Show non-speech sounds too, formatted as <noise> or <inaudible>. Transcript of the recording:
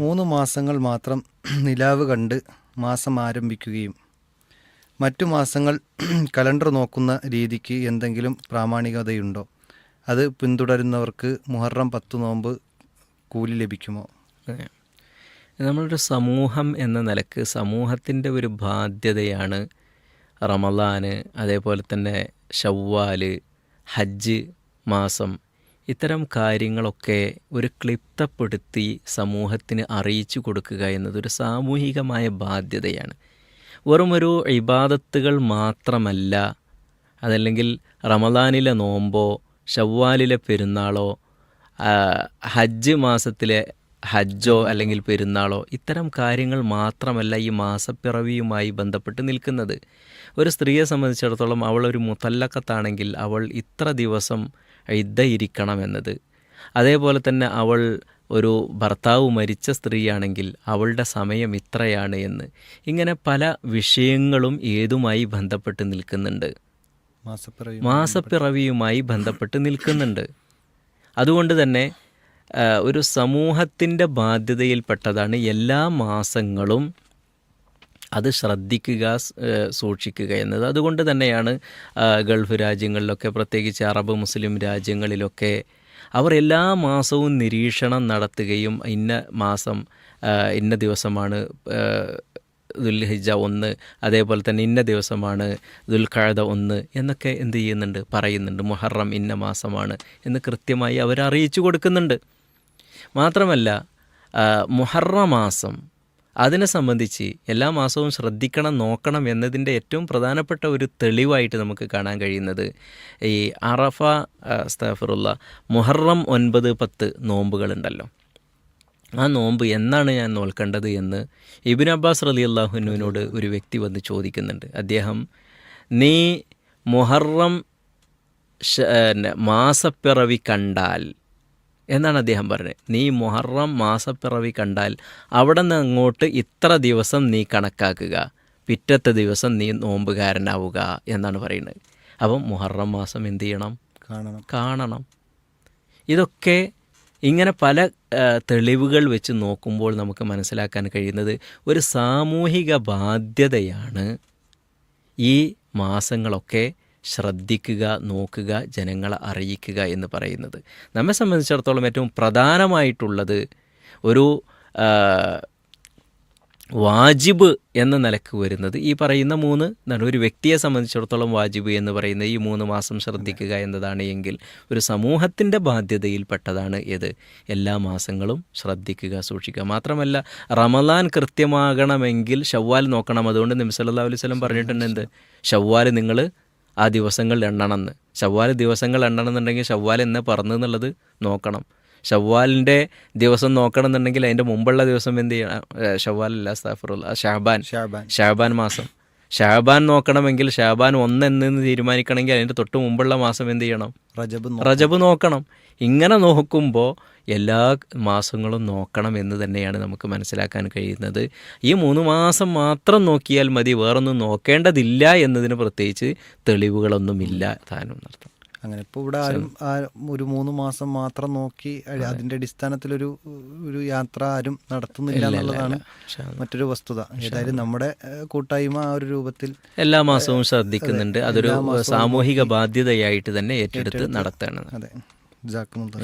മൂന്ന് മാസങ്ങൾ മാത്രം <clears throat> നിലാവ് കണ്ട് മാസം ആരംഭിക്കുകയും മറ്റു മാസങ്ങൾ <clears throat> കലണ്ടർ നോക്കുന്ന രീതിക്ക് എന്തെങ്കിലും പ്രാമാണികതയുണ്ടോ? അത് പിന്തുടരുന്നവർക്ക് മുഹറം പത്ത് നോമ്പ് കൂലി ലഭിക്കുമോ. നമ്മളൊരു സമൂഹം എന്ന നിലയ്ക്ക് സമൂഹത്തിന്റെ ഒരു ബാധ്യതയാണ് റമദാന് അതേപോലെ തന്നെ ഷവ്വാൽ ഹജ്ജ് മാസം. ഇത്തരം കാര്യങ്ങളൊക്കെ ഒരു ക്ലിപ്തപ്പെടുത്തി സമൂഹത്തിന് അറിയിച്ചു കൊടുക്കുക എന്നതൊരു സാമൂഹികമായ ബാധ്യതയാണ്. വെറുമൊരു ഇബാദത്തുകൾ മാത്രമല്ല അതല്ലെങ്കിൽ റമദാനിലെ നോമ്പോ ഷവ്വാലിലെ പെരുന്നാളോ ഹജ്ജ് മാസത്തിലെ ഹജ്ജോ അല്ലെങ്കിൽ പെരുന്നാളോ ഇത്തരം കാര്യങ്ങൾ മാത്രമല്ല ഈ മാസപ്പിറവിയുമായി ബന്ധപ്പെട്ട് നിൽക്കുന്നത്. ഒരു സ്ത്രീയെ സംബന്ധിച്ചിടത്തോളം അവൾ ഒരു മുത്തല്ലക്കത്താണെങ്കിൽ അവൾ ഇത്ര ദിവസം ഇരിക്കണമെന്നത് അതേപോലെ തന്നെ അവൾ ഒരു ഭർത്താവ് മരിച്ച സ്ത്രീയാണെങ്കിൽ അവളുടെ സമയം ഇത്രയാണ് എന്ന് ഇങ്ങനെ പല വിഷയങ്ങളും ഏതുമായി ബന്ധപ്പെട്ട് നിൽക്കുന്നുണ്ട്. മാസപ്പിറവി മാസപ്പിറവിയുമായി ബന്ധപ്പെട്ട് നിൽക്കുന്നുണ്ട്. അതുകൊണ്ട് തന്നെ ഒരു സമൂഹത്തിന്റെ ബാധ്യതയിൽപ്പെട്ടതാണ് എല്ലാ മാസങ്ങളും അത് ശ്രദ്ധിക്കുക സൂക്ഷിക്കുക എന്നത്. അതുകൊണ്ട് തന്നെയാണ് ഗൾഫ് രാജ്യങ്ങളിലൊക്കെ പ്രത്യേകിച്ച് അറബ് മുസ്ലിം രാജ്യങ്ങളിലൊക്കെ അവർ എല്ലാ മാസവും നിരീക്ഷണം നടത്തുകയും ഇന്ന മാസം ഇന്ന ദിവസമാണ് ദുൽഹിജ ഒന്ന് അതേപോലെ തന്നെ ഇന്ന ദിവസമാണ് ദുൽഖഴത ഒന്ന് എന്നൊക്കെ എന്ത് ചെയ്യുന്നുണ്ട് പറയുന്നുണ്ട്. മുഹറം ഇന്ന മാസമാണ് എന്ന് കൃത്യമായി അവർ അറിയിച്ചു കൊടുക്കുന്നുണ്ട്. മാത്രമല്ല മുഹറ മാസം അതിനെ സംബന്ധിച്ച് എല്ലാ മാസവും ശ്രദ്ധിക്കണം നോക്കണം എന്നതിന്റെ ഏറ്റവും പ്രധാനപ്പെട്ട ഒരു തെളിവായിട്ട് നമുക്ക് കാണാൻ കഴിയുന്നത് ഈ അറഫ സ്താഫറുള്ള മുഹറം ഒൻപത് പത്ത് നോമ്പുകളുണ്ടല്ലോ. ആ നോമ്പ് എന്നാണ് ഞാൻ നോൽക്കേണ്ടത് എന്ന് ഇബിൻ അബ്ബാസ് റലി അള്ളാഹുനുവിനോട് ഒരു വ്യക്തി വന്ന് ചോദിക്കുന്നുണ്ട്. അദ്ദേഹം നീ മുഹറം മാസപ്പിറവി കണ്ടാൽ എന്നാണ് അദ്ദേഹം പറഞ്ഞത്. നീ മുഹറം മാസപ്പിറവി കണ്ടാൽ അവിടെ നിന്ന് അങ്ങോട്ട് ഇത്ര ദിവസം നീ കണക്കാക്കുക. പിറ്റത്തെ ദിവസം നീ നോമ്പുകാരനാവുക എന്നാണ് പറയുന്നത്. അപ്പം മുഹറം മാസം എന്ത് ചെയ്യണം? കാണണം. കാണണം. ഇതൊക്കെ ഇങ്ങനെ പല തെളിവുകൾ വെച്ച് നോക്കുമ്പോൾ നമുക്ക് മനസ്സിലാക്കാൻ കഴിയുന്നത് ഒരു സാമൂഹിക ബാധ്യതയാണ് ഈ മാസങ്ങളൊക്കെ ശ്രദ്ധിക്കുക നോക്കുക ജനങ്ങളെ അറിയിക്കുക എന്ന് പറയുന്നത്. നമ്മെ സംബന്ധിച്ചിടത്തോളം ഏറ്റവും പ്രധാനമായിട്ടുള്ളത് ഒരു വാജിബ് എന്ന നിലയ്ക്ക് വരുന്നത്. ഈ പറയുന്ന മൂന്ന് എന്താണ് ഒരു വ്യക്തിയെ സംബന്ധിച്ചിടത്തോളം വാജിബ് എന്ന് പറയുന്നത് ഈ മൂന്ന് മാസം ശ്രദ്ധിക്കുക എന്നതാണ് എങ്കിൽ ഒരു സമൂഹത്തിന്റെ ബാധ്യതയിൽപ്പെട്ടതാണ് ഏത്? എല്ലാ മാസങ്ങളും ശ്രദ്ധിക്കുക സൂക്ഷിക്കുക. മാത്രമല്ല റമദാൻ കൃത്യമാകണമെങ്കിൽ ഷവ്വാൽ നോക്കണം. അതുകൊണ്ട് അലൈഹി വസല്ലം പറഞ്ഞിട്ടുണ്ട് എന്ത്? ഷവ്വാൽ നിങ്ങൾ ആ ദിവസങ്ങൾ എണ്ണണമെന്ന്. ഷവ്വാൽ ദിവസങ്ങൾ എണ്ണണം എന്നുണ്ടെങ്കിൽ ഷവ്വാൽ എന്ന് പറഞ്ഞു എന്നുള്ളത് നോക്കണം. ഷവ്വാലിന്റെ ദിവസം നോക്കണം എന്നുണ്ടെങ്കിൽ അതിന്റെ മുമ്പുള്ള ദിവസം എന്ത് ചെയ്യണം? ഷവ്വാലല്ല സാഫറുള്ള ഷാബാൻ ഷാബാൻ ഷാബാൻ മാസം. ഷാബാൻ നോക്കണമെങ്കിൽ ഷാബാൻ ഒന്ന് എന്ന് തീരുമാനിക്കണമെങ്കിൽ അതിന്റെ തൊട്ട് മുമ്പുള്ള മാസം എന്ത് ചെയ്യണം? റജബ് റജബ് നോക്കണം. ഇങ്ങനെ നോക്കുമ്പോൾ എല്ലാ മാസങ്ങളും നോക്കണം എന്ന് തന്നെയാണ് നമുക്ക് മനസ്സിലാക്കാൻ കഴിയുന്നത്. ഈ മൂന്ന് മാസം മാത്രം നോക്കിയാൽ മതി വേറൊന്നും നോക്കേണ്ടതില്ല എന്നതിന് പ്രത്യേകിച്ച് തെളിവുകളൊന്നുമില്ല താനും നടത്തും. അങ്ങനെ ഇപ്പോൾ ഇവിടെ ആരും ആ ഒരു മൂന്ന് മാസം മാത്രം നോക്കി അതിന്റെ അതിന്റെ അടിസ്ഥാനത്തിലൊരു ഒരു യാത്ര ആരും നടത്തുന്നില്ല എന്നുള്ളതാണ് മറ്റൊരു വസ്തുത. ഏതായാലും നമ്മുടെ കൂട്ടായ്മ ആ ഒരു രൂപത്തിൽ എല്ലാ മാസവും ശ്രദ്ധിക്കുന്നുണ്ട്. അതൊരു സാമൂഹിക ബാധ്യതയായിട്ട് തന്നെ ഏറ്റെടുത്ത് നടത്തണം അതെ. ജാക്കുമുള്ള